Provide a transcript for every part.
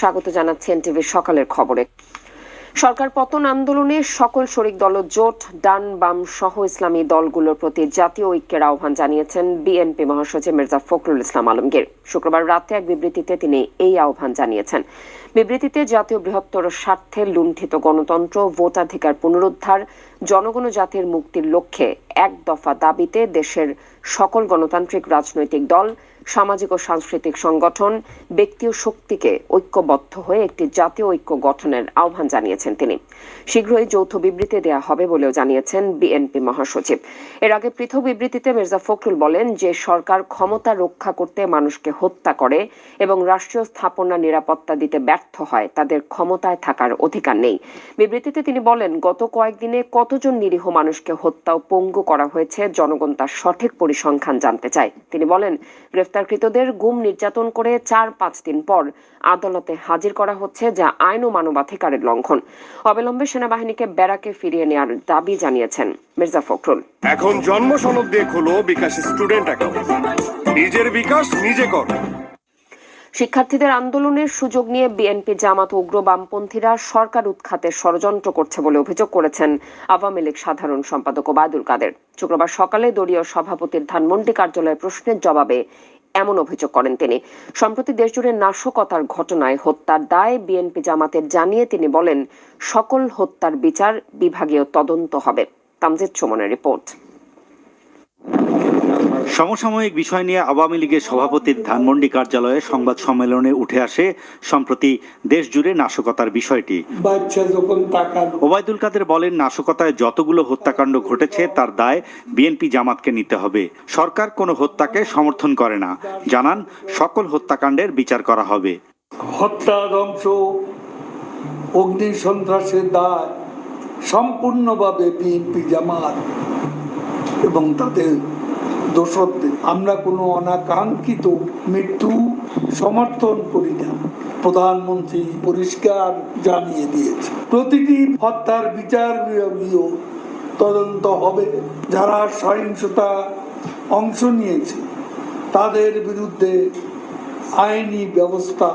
স্বাগত জানাচ্ছি এনটিভির সকালের খবরে। সরকার পতন আন্দোলনে সকল শরিক দল জোট, ডান বাম সহ ইসলামী দলগুলোর প্রতি জাতীয় ঐক্যের আহ্বান জানিয়েছেন বিএনপি মহাসচিব মির্জা ফখরুল ইসলাম আলমগীর। শুক্রবার রাতে এক বিবৃতিতে তিনি এই আহ্বান জানিয়েছেন। বিবৃতিতে জাতীয় বৃহত্তর স্বার্থে লুণ্ঠিত গণতন্ত্র, ভোটাধিকার পুনরুদ্ধার, জনগণ জাতির মুক্তির লক্ষ্যে এক দফা দাবিতে দেশের সকল গণতান্ত্রিক রাজনৈতিক দল, সামাজিক ও সাংস্কৃতিক সংগঠন, ব্যক্তি ও শক্তিকে ঐক্যবদ্ধ হয়ে একটি জাতীয় ঐক্য গঠনের আহ্বান জানিয়েছেন তিনি। শীঘ্রই যৌথ বিবৃতি দেয়া হবে বলেও জানিয়েছেন বিএনপি মহাসচিব। এর আগে পৃথক বিবৃতিতে মির্জা ফখরুল বলেন যে সরকার ক্ষমতা রক্ষা করতে মানুষকে হত্যা করে এবং রাষ্ট্রীয় স্থাপনা নিরাপত্তা দিতে ব্যর্থ হয়। তাদের ক্ষমতায় থাকার অধিকার নেই। বিবৃতিতে তিনি বলেন, গত কয়েকদিনে কতজন নিরীহ মানুষকে হত্যা ও পঙ্গু করা হয়েছে জনগণ তার সঠিক পরিসংখ্যান জানতে চায়। তিনি বলেন, গ্রেফতারকৃতদের গুম নির্যাতন করে চার পাঁচ দিন পর আদালতে হাজির করা হচ্ছে, যা আইন ও মানবাধিকারের লঙ্ঘন। অবিলম্বে সেনাবাহিনীকে ব্যারাকে ফিরিয়ে নেওয়ার দাবি জানিয়েছেন মির্জা ফখরুল। এখন জন্ম সনদ দিয়ে খোলো বিকাশ স্টুডেন্ট অ্যাকাউন্ট। নিজের বিকাশ নিজে কর। শিক্ষার্থীদের আন্দোলনের সুযোগ নিয়ে বিএনপি জামাত উগ্র বামপন্থীরা সরকার উৎখাতে ষড়যন্ত্র করছে বলে অভিযোগ করেছেন আওয়ামী লীগ সাধারণ সম্পাদক ওবায়দুল কাদের। শুক্রবার সকালে দলীয় সভাপতির ধানমন্ডি কার্যালয়ে প্রশ্নের জবাবে এমন অভিযোগ করেন তিনি। সম্প্রতি দেশজুড়ে নাশকতার ঘটনায় হত্যার দায় বিএনপি জামাতের জানিয়ে তিনি বলেন, সকল হত্যার বিচার বিভাগীয় তদন্ত হবে। তামজিদ সুমনের রিপোর্ট। সমসাময়িক বিষয় নিয়ে আওয়ামী লীগের সভাপতির ধানমন্ডি কার্যালয়ে সংবাদ সম্মেলনে উঠে আসে সম্প্রতি দেশ জুড়ে নাশকতার বিষয়টি। ওবায়দুল কাদের বলেন নাশকতায় যতগুলো হত্যাকাণ্ড ঘটেছে তার দায় বিএনপি জামাতকে নিতে হবে। সরকার কোনো হত্যাকে সমর্থন করে না। জানান সকল হত্যাকাণ্ডের বিচার করা হবে। হত্যা ধ্বংস অগ্নি সন্ত্রাসের দায় সম্পূর্ণভাবে বিএনপি জামাত এবং তাদের দোষরদের আমরা কোনো অনাকাঙ্ক্ষিত মৃত্যু সমর্থন করি না। প্রধানমন্ত্রী পরিষ্কার জানিয়ে দিয়েছে। প্রতিটি হত্যার বিচার বিভাগীয় তদন্ত হবে। যারা সহিংসতা অংশ নিয়েছে, তাদের বিরুদ্ধে আইনি ব্যবস্থা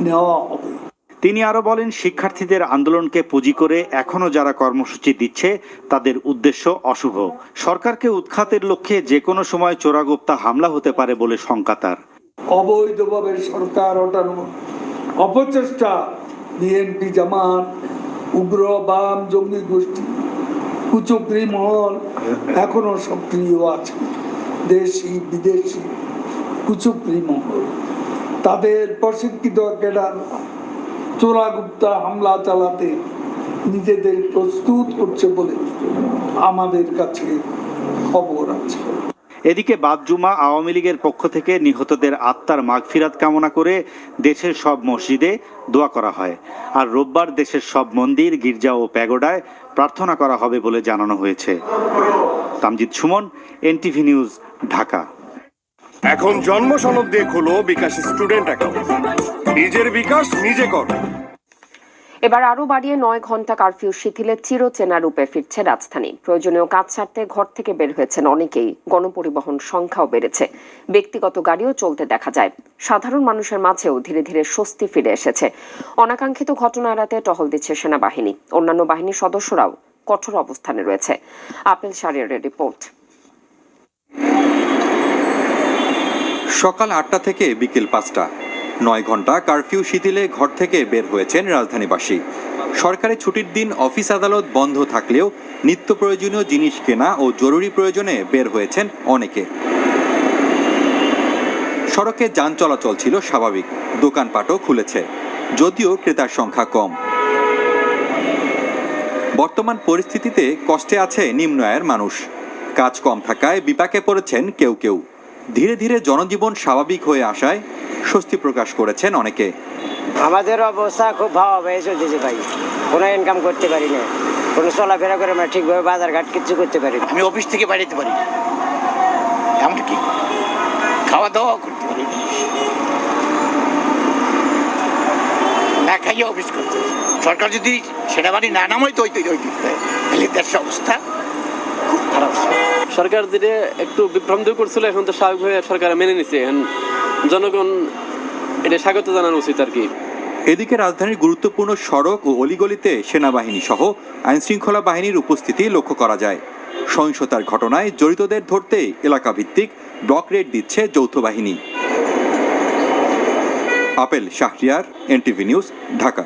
নেওয়া হবে। তিনি আরও বলেন, শিক্ষার্থীদের আন্দোলনকে পুঁজি করে এখনও যারা কর্মসূচি দিচ্ছে, তাদের উদ্দেশ্য অশুভ। সরকারকে উৎখাতের লক্ষ্যে যে কোনো সময় চোরাগুপ্তা হামলা হতে পারে বলে শঙ্কা তার। অবৈধভাবে সরকার হটানো অপচেষ্টা, বিএনপি জামাত, উগ্র বাম জঙ্গি গোষ্ঠী কুচক্রি মহল এখনও সক্রিয় আছে। দেশি, বিদেশি কুচক্রি মহল তাদের প্রশিক্ষিত ক্যাডার চোরাগুপ্তা হামলা চালাতে নিজেদের প্রস্তুত করছে বলে আমাদের কাছে খবর আছে। এদিকে বাদজুমা আওয়ামী লীগের পক্ষ থেকে নিহতদের আত্মার মাগফিরাত কামনা করে দেশের সব মসজিদে দোয়া করা হয়। আর রোববার দেশের সব মন্দির, গির্জা ও প্যাগোডায় প্রার্থনা করা হবে বলে জানানো হয়েছে। Tamjid Suman, NTV news, Dhaka. এখন জন্ম সনদ দিয়ে খোলো বিকাশ স্টুডেন্ট অ্যাকাউন্ট নিজের বিকাশ নিজে কর। এবার আরও বাড়িয়ে নয় ঘণ্টা কারফিউ শিথিলে চিরচেনা রূপে ফিরছে রাজধানী। প্রয়োজনীয় কাজ সারতে ঘর থেকে বের হয়েছেন অনেকেই। গণপরিবহন সংখ্যাও বেড়েছে। ব্যক্তিগত গাড়িও চলতে দেখা যায়। সাধারণ মানুষের মাঝেও ধীরে ধীরে স্বস্তি ফিরে এসেছে। অনাকাঙ্ক্ষিত ঘটনা এড়াতে টহল দিচ্ছে সেনাবাহিনী। অন্যান্য বাহিনীর সদস্যরাও কঠোর অবস্থানে রয়েছে। আপেল শারিয়ারের রিপোর্ট। সকাল আটটা থেকে বিকেল পাঁচটা। নয় ঘণ্টা কারফিউ শিথিলে ঘর থেকে বের হয়েছেন রাজধানীবাসী। সরকারি ছুটির দিন অফিস আদালত বন্ধ থাকলেও নিত্য প্রয়োজনীয় জিনিস কেনা ও জরুরি প্রয়োজনে বের হয়েছেন অনেকে। সড়কে যান চলাচল ছিল স্বাভাবিক, দোকানপাটও খুলেছে, যদিও ক্রেতার সংখ্যা কম। বর্তমান পরিস্থিতিতে কষ্টে আছে নিম্ন আয়ের মানুষ। কাজ কম থাকায় বিপাকে পড়েছেন কেউ কেউ। ধীরে ধীরে জনজীবন স্বাভাবিক হয়ে আসায় স্বস্তি প্রকাশ করেছেন অনেকে। আমাদের অবস্থা খুব ভালোভাবে চলতেছে ভাই। কোনো ইনকাম করতে পারি না। কোনো চলাফেরা করে আমরা ঠিকভাবে বাজার ঘাট কিছু করতে পারি না। আমি অফিস থেকে বাড়িতে পারি। এমনকি খাওয়া দাওয়া করতে পারি না। খাইয়ে অফিস করতে সরকার যদি সেনাবাহিনী না নামাই তো ওই তৈরি হইতে তাহলে দেশের অবস্থা খুব খারাপ। সরকার যেটা একটু বিভ্রান্ত করছিল, এখন তো স্বাভাবিকভাবে সরকার মেনে নিছে। এখন জনগণ এটা স্বাগত জানানো উচিত আর কি। এদিকে রাজধানীর গুরুত্বপূর্ণ সড়ক ও অলিগলিতে সেনাবাহিনী সহ আইনশৃঙ্খলা বাহিনীর উপস্থিতি লক্ষ্য করা যায়। সহিংসতার ঘটনায় জড়িতদের ধরতে এলাকা ভিত্তিক ব্লক রেড দিচ্ছে যৌথ বাহিনী। Apel Shahriar, NTV news, Dhaka.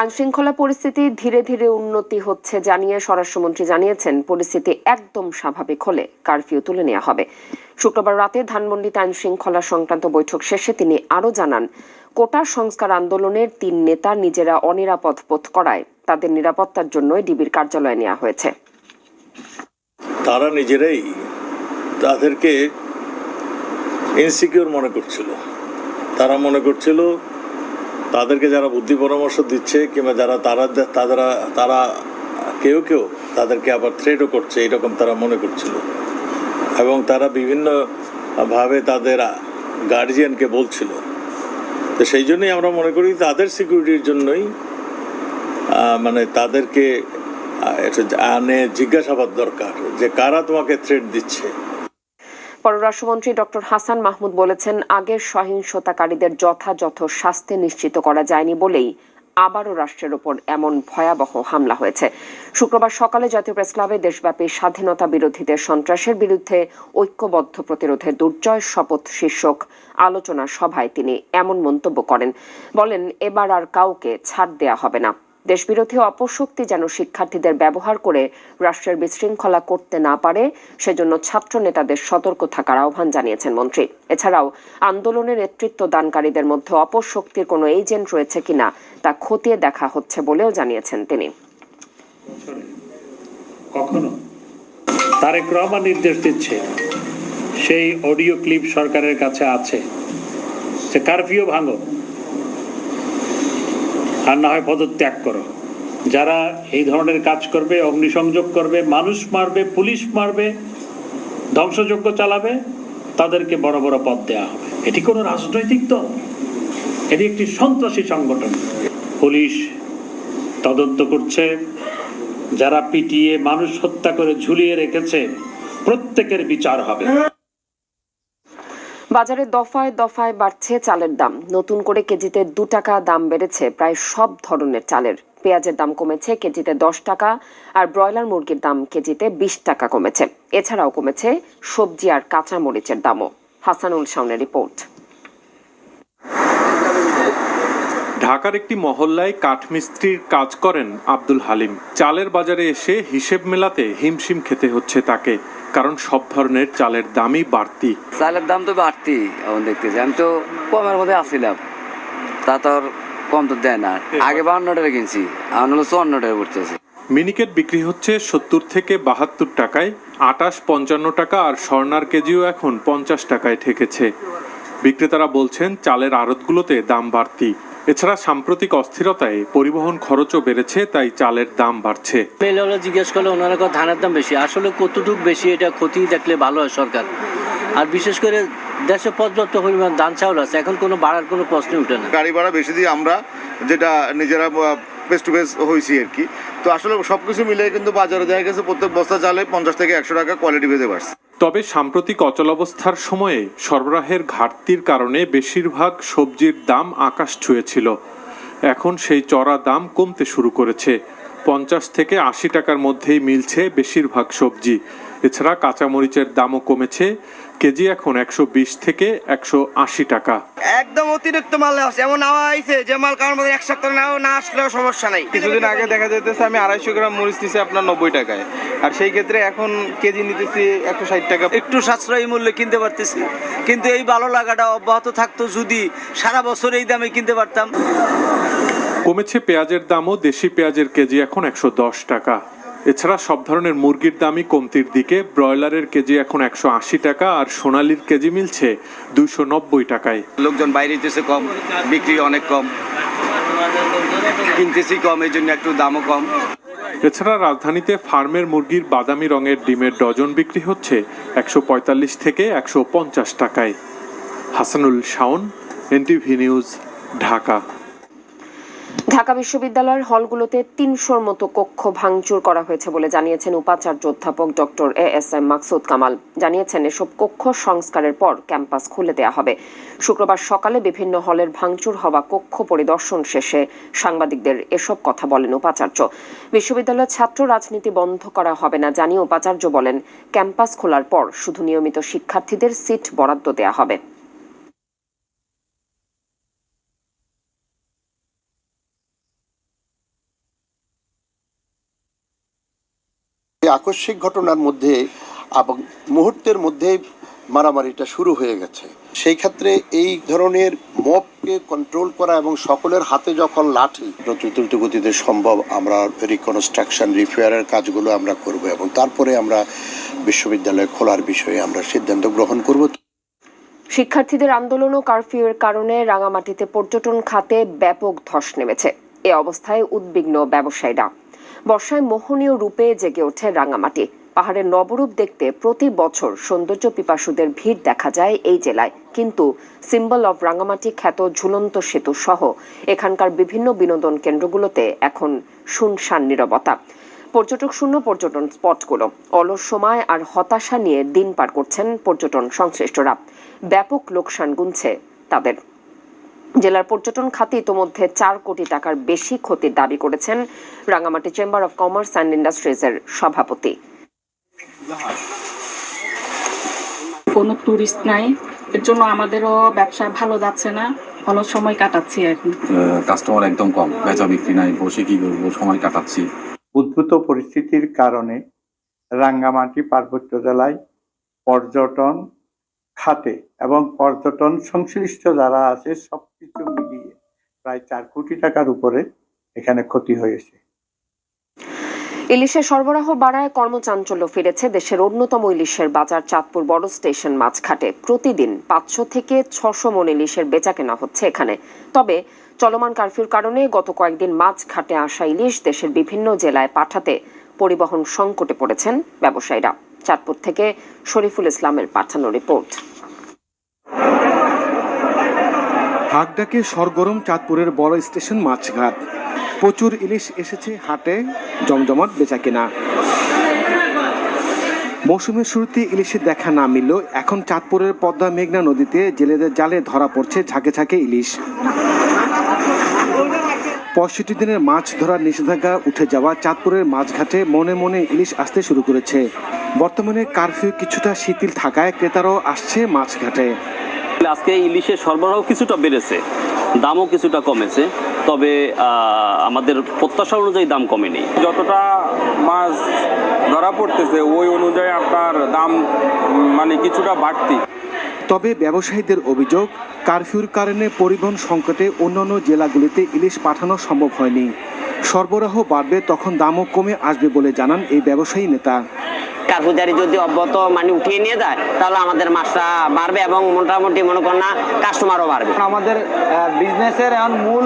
আইন শৃঙ্খলা পরিস্থিতি ধীরে ধীরে উন্নতি হচ্ছে জানিয়ে স্বরাষ্ট্রমন্ত্রী জানিয়েছেন, পরিস্থিতি একদম স্বাভাবিক হলে কারফিউ তুলে নেওয়া হবে। শুক্রবার রাতে ধানমন্ডিতে আইন শৃঙ্খলা সংক্রান্ত বৈঠক শেষে তিনি আরও জানান, কোটা সংস্কার আন্দোলনের তিন নেতা নিজেরা অনিরাপদ বোধ করায়, তাদের নিরাপত্তার জন্যই ডিবির কার্যালয়ে নেওয়া হয়েছে। তারা নিজেরাই তাদেরকে ইনসিকিউর মনে করছিল। তারা মনে করছিল তাদেরকে যারা বুদ্ধি পরামর্শ দিচ্ছে কিংবা যারা তারা তারা তারা কেউ কেউ তাদেরকে আবার থ্রেটও করছে, এরকম তারা মনে করছিল। এবং তারা বিভিন্ন ভাবে তাদের গার্জিয়ানকে বলছিল। তো সেই জন্যই আমরা মনে করি তাদের সিকিউরিটির জন্যই মানে তাদেরকে আনে জিজ্ঞাসাবাদ দরকার যে কারা তোমাকে থ্রেট দিচ্ছে। পররাষ্ট্রমন্ত্রী ডক্টর হাসান মাহমুদ বলেছেন আগের সহিংসতাকারীদের যথাযথ শাস্তি নিশ্চিত করা যায়নি বলেই আবারও রাষ্ট্রের ওপর এমন ভয়াবহ হামলা হয়েছে। শুক্রবার সকালে জাতীয় প্রেস ক্লাবে দেশব্যাপী স্বাধীনতা বিরোধীদের সন্ত্রাসের বিরুদ্ধে ঐক্যবদ্ধ প্রতিরোধে দুর্জয় শপথ শীর্ষক আলোচনা সভায় তিনি এমন মন্তব্য করেন। বলেন, এবার আর কাউকে ছাড় দেয়া হবে না। দেশবিরোধী অপশক্তি যেন শিক্ষার্থীদের ব্যবহার করে রাষ্ট্রের বিশৃঙ্খলা করতে না পারে, সেজন্য ছাত্র নেতাদের সতর্ক থাকার আহ্বান জানিয়েছেন মন্ত্রী। এছাড়াও আন্দোলনের নেতৃত্ব দানকারীদের মধ্যে অপশক্তির কোনো এজেন্ট রয়েছে কিনা তা খতিয়ে দেখা হচ্ছে বলেও জানিয়েছেন তিনি। তারেক রহমান নির্দেশ দিচ্ছে, সেই অডিও ক্লিপ সরকারের কাছে আছে যে কারফিউ ভাঙো আর না হয় পদত্যাগ করো। যারা এই ধরনের কাজ করবে, অগ্নিসংযোগ করবে, মানুষ মারবে, পুলিশ মারবে, ধ্বংসযজ্ঞ চালাবে, তাদেরকে বড় বড় পদ দেওয়া হবে। এটি কোনো রাজনৈতিক দল, এটি একটি সন্ত্রাসী সংগঠন। পুলিশ তদন্ত করছে, যারা পিটিয়ে মানুষ হত্যা করে ঝুলিয়ে রেখেছে, প্রত্যেকের বিচার হবে। বাজারে দফায় দফায় বাড়ছে চালের দাম। নতুন করে কেজিতে দু টাকা দাম বেড়েছে, প্রায় সব ধরনের চালের। পেঁয়াজের দাম কমেছে কেজিতে দশ টাকা আর ব্রয়লার মুরগির দাম কেজিতে বিশ টাকা কমেছে। এছাড়াও কমেছে সবজি আর কাঁচামরিচের দামও। হাসানুল শাওনের রিপোর্ট। ঢাকার একটি মহল্লায় কাঠমিস্ত্রির কাজ করেন আব্দুল হালিম। চালের বাজারে এসে হিসেব মেলাতে হিমশিম খেতে হচ্ছে তাকে কারণ সব ধরনের চালের দামই বাড়তি। চালের দাম তো বাড়তি এখন দেখতেছি। আমি তো কমের মধ্যে আসছিলাম তা তো আর কম তো দেয় না। আগে বাহান্ন টাকা কিনছি এখন হলো চুয়ান্ন টাকা পড়তেছে। মিনিকেট বিক্রি হচ্ছে সত্তর থেকে বাহাত্তর টাকায় আটাশ পঞ্চান্ন টাকা আর স্বর্ণার কেজিও এখন পঞ্চাশ টাকায় ঠেকেছে। বিক্রেতারা বলছেন চালের আড়তগুলোতে দাম বাড়তি। এছাড়া সাম্প্রতিক অস্থিরতায় পরিবহন খরচও বেড়েছে তাই চালের দাম বাড়ছে। জিজ্ঞেস করলে ওনারা কথা ধানের দাম বেশি? আসলে কতটুকু বেশি এটা ক্ষতি দেখলে ভালো হয় সরকার। আর বিশেষ করে দেশে পর্যাপ্ত পরিমাণ ধান চাউল আছে এখন কোনো বাড়ার কোনো প্রশ্নই উঠে না। গাড়ি ভাড়া বেশি দিয়ে আমরা যেটা নিজেরা ফেস টু ফেস হয়েছি আর কি। তো আসলে সব কিছু মিলে কিন্তু বাজারে দেখা গেছে প্রত্যেক বস্তা চালে পঞ্চাশ থেকে একশো টাকা কোয়ালিটি বেঁধে বাড়ছে। তবে সাম্প্রতিক অচলাবস্থার সময়ে সরবরাহের ঘাটতির কারণে বেশিরভাগ সবজির দাম আকাশ ছুঁয়েছিল। এখন সেই চড়া দাম কমতে শুরু করেছে। পঞ্চাশ থেকে আশি টাকার মধ্যেই মিলছে বেশিরভাগ সবজি। এছাড়া কাঁচামরিচের দামও কমেছে কেজি এখন একশো বিশ থেকে একশো আশি টাকা। একদম অতিরিক্ত মাল আছে এমন আওয়া আইছে যে মাল কারোর মধ্যে এক সপ্তাহ নাও না আসলেও সমস্যা নাই। কিছুদিন আগে দেখা যাইতেছে আমি আড়াইশো গ্রাম মরিচ নিছি আপনার নব্বই টাকায়। আর সেই ক্ষেত্রে এখন কেজি নিতেছি একশো ষাট টাকা। একটু সাশ্রয়ী মূল্যে কিনতে পারতেছি। কিন্তু এই ভালো লাগাটা অব্যাহত থাকতো যদি সারা বছর এই দামে কিনতে পারতাম। কমেছে পেঁয়াজের দামও দেশি পেঁয়াজের কেজি এখন একশো দশ টাকা। এছাড়া সব ধরনের মুরগির দামই কমতির দিকে। ব্রয়লারের কেজি এখন একশো আশি টাকা আর সোনালির কেজি মিলছে দুইশো নব্বই টাকায়। লোকজন বাইরে হইতেছে কম বিক্রি অনেক কম। কিনতেছি কম এই জন্য একটু দামও কম। এছাড়া রাজধানীতে ফার্মের মুরগির বাদামি রঙের ডিমের ডজন বিক্রি হচ্ছে একশো পঁয়তাল্লিশ থেকে একশো পঞ্চাশ টাকায়। Hasanul Shaon NTV news Dhaka. Dhaka বিশ্ববিদ্যালয়ের হলগুলোতে তিনশোর মতো কক্ষ ভাঙচুর করা হয়েছে বলে জানিয়েছেন উপাচার্য অধ্যাপক doctor A S M Maksud Kamal. জানিয়েছেন, এসব কক্ষ সংস্কারের পর ক্যাম্পাস খুলে দেওয়া হবে। শুক্রবার সকালে বিভিন্ন হলের ভাঙচুর হওয়া কক্ষ পরিদর্শন শেষে সাংবাদিকদের এসব কথা বলেন উপাচার্য। বিশ্ববিদ্যালয়ের ছাত্র রাজনীতি বন্ধ করা হবে না জানিয়ে উপাচার্য বলেন, ক্যাম্পাস খোলার পর শুধু নিয়মিত শিক্ষার্থীদের সিট বরাদ্দ দেয়া হবে। আকস্মিক ঘটনার মধ্যে এবং মুহূর্তের মধ্যে মারামারিটা শুরু হয়ে গেছে। সেই ক্ষেত্রে এই ধরনের মবকে কন্ট্রোল করা এবং সকলের হাতে যখন লাঠি দ্রুত গতিতে সম্ভব আমরা রিকনস্ট্রাকশন রিপেয়ারের কাজগুলো আমরা করব এবং তারপরে আমরা বিশ্ববিদ্যালয় খোলার বিষয়ে আমরা সিদ্ধান্ত গ্রহণ করব। শিক্ষার্থীদের আন্দোলন ও কারফিউয়ের কারণে রাঙামাটিতে পর্যটন খাতে ব্যাপক ধস নেমেছে। এ অবস্থায় উদ্বিগ্ন ব্যবসায়ীরা। বর্ষায় মোহনীয় রূপে জেগে ওঠে রাঙামাটি। পাহাড়ের নবরূপ দেখতে প্রতি বছর সৌন্দর্য পিপাসুদের ভিড় দেখা যায় এই জেলায়। কিন্তু সিম্বল অব রাঙামাটি খ্যাত ঝুলন্ত সেতু সহ এখানকার বিভিন্ন বিনোদন কেন্দ্রগুলোতে এখন শুনশান নীরবতা। পর্যটক শূন্য পর্যটন স্পটগুলো। অলস সময় আর হতাশা নিয়ে দিন পার করছেন পর্যটন সংশ্লিষ্টরা। ব্যাপক লোকসান গুনছে তাদের। জেলার পর্যটন খাতে ইতোমধ্যে চার কোটি টাকার বেশি ক্ষতির দাবি করেছেন Rangamati chamber of commerce and ইন্ডাস্ট্রিজের সভাপতি। কোনো টুরিস্ট নাই এর জন্য আমাদেরও ব্যবসা ভালো যাচ্ছে না ভালো সময় কাটাচ্ছি এখন কাস্টমার একদম কম বেচা বিক্রি নাই বসে কি করব সময় কাটাচ্ছি। উদ্ভূত পরিস্থিতির কারণে রাঙ্গামাটি পার্বত্য জেলায় পর্যটন খাতে এবং পর্যটন সংশ্লিষ্ট যারা আছে সবকিছু মিলিয়ে প্রায় চার কোটি টাকার উপরে এখানে ক্ষতি হয়েছে। ইলিশের সরবরাহ বাড়ায় কর্মচাঞ্চল্য ফিরেছে দেশের অন্যতম ইলিশের বাজার চাঁদপুর বড় স্টেশন মাছঘাটে প্রতিদিন পাঁচশো থেকে ছশো মন ইলিশের বেচা কেনা হচ্ছে এখানে। তবে চলমান কারফিউর কারণে গত কয়েকদিন মাছ ঘাটে আসা ইলিশ দেশের বিভিন্ন জেলায় পাঠাতে পরিবহন সংকটে পড়েছেন ব্যবসায়ীরা। চাঁদপুর থেকে শরীফুল ইসলামের পাঠানো রিপোর্ট। হাকডাকে সরগরম চাঁদপুরের বড় স্টেশন মাছঘাট। প্রচুর ইলিশ এসেছে হাটে, জমজমাট বেচা কেনা। মৌসুমের শুরুতে ইলিশের দেখা না মিললেও এখন চাঁদপুরের পদ্মা মেঘনা নদীতে জেলেদের জালে ধরা পড়ছে ঝাঁকে ঝাঁকে ইলিশ। পঁয়ষট্টি দিনের মাছ ধরার নিষেধাজ্ঞা উঠে যাওয়া চাঁদপুরের মাছঘাটে মনে মনে ইলিশ আসতে শুরু করেছে। বর্তমানে কারফিউ কিছুটা শিথিল থাকায় ক্রেতারাও আসছে মাছঘাটে আজকে ইলিশের সরবরাহ কিছুটা বেড়েছে দামও কিছুটা কমেছে তবে আমাদের প্রত্যাশা অনুযায়ী দাম কমেনি। যতটা মাছ ধরা পড়তেছে ওই অনুযায়ী আপনার দাম মানে কিছুটা বাড়তি। তবে ব্যবসায়ীদের অভিযোগ কারফিউর কারণে পরিবহন সংকটে অন্যান্য জেলাগুলিতে ইলিশ পাঠানো সম্ভব হয়নি। সরবরাহ বাড়বে তখন দামও কমে আসবে বলে জানান এই ব্যবসায়ী নেতা। কারফুজারি যদি অব্যাহত মানে উঠিয়ে নিয়ে যায় তাহলে আমাদের মাছটা বাড়বে এবং মোটামুটি মনে করেন না কাস্টমারও বাড়বে। আমাদের বিজনেসের এখন মূল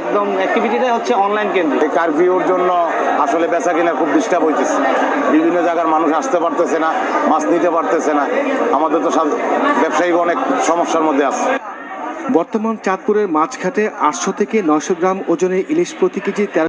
একদম অ্যাক্টিভিটিটাই হচ্ছে অনলাইন কেন্দ্র এই কারফিউর জন্য আসলে বেচা কিনা খুব ডিস্টার্ব হইতেছে। বিভিন্ন জায়গার মানুষ আসতে পারতেছে না মাছ নিতে পারতেছে না। আমাদের তো সব ব্যবসায়িক অনেক সমস্যার মধ্যে আছে। বর্তমান চাঁদপুরের মাছঘাটে আটশো থেকে নয়শো গ্রাম ওজনের ইলিশ প্রতি কেজি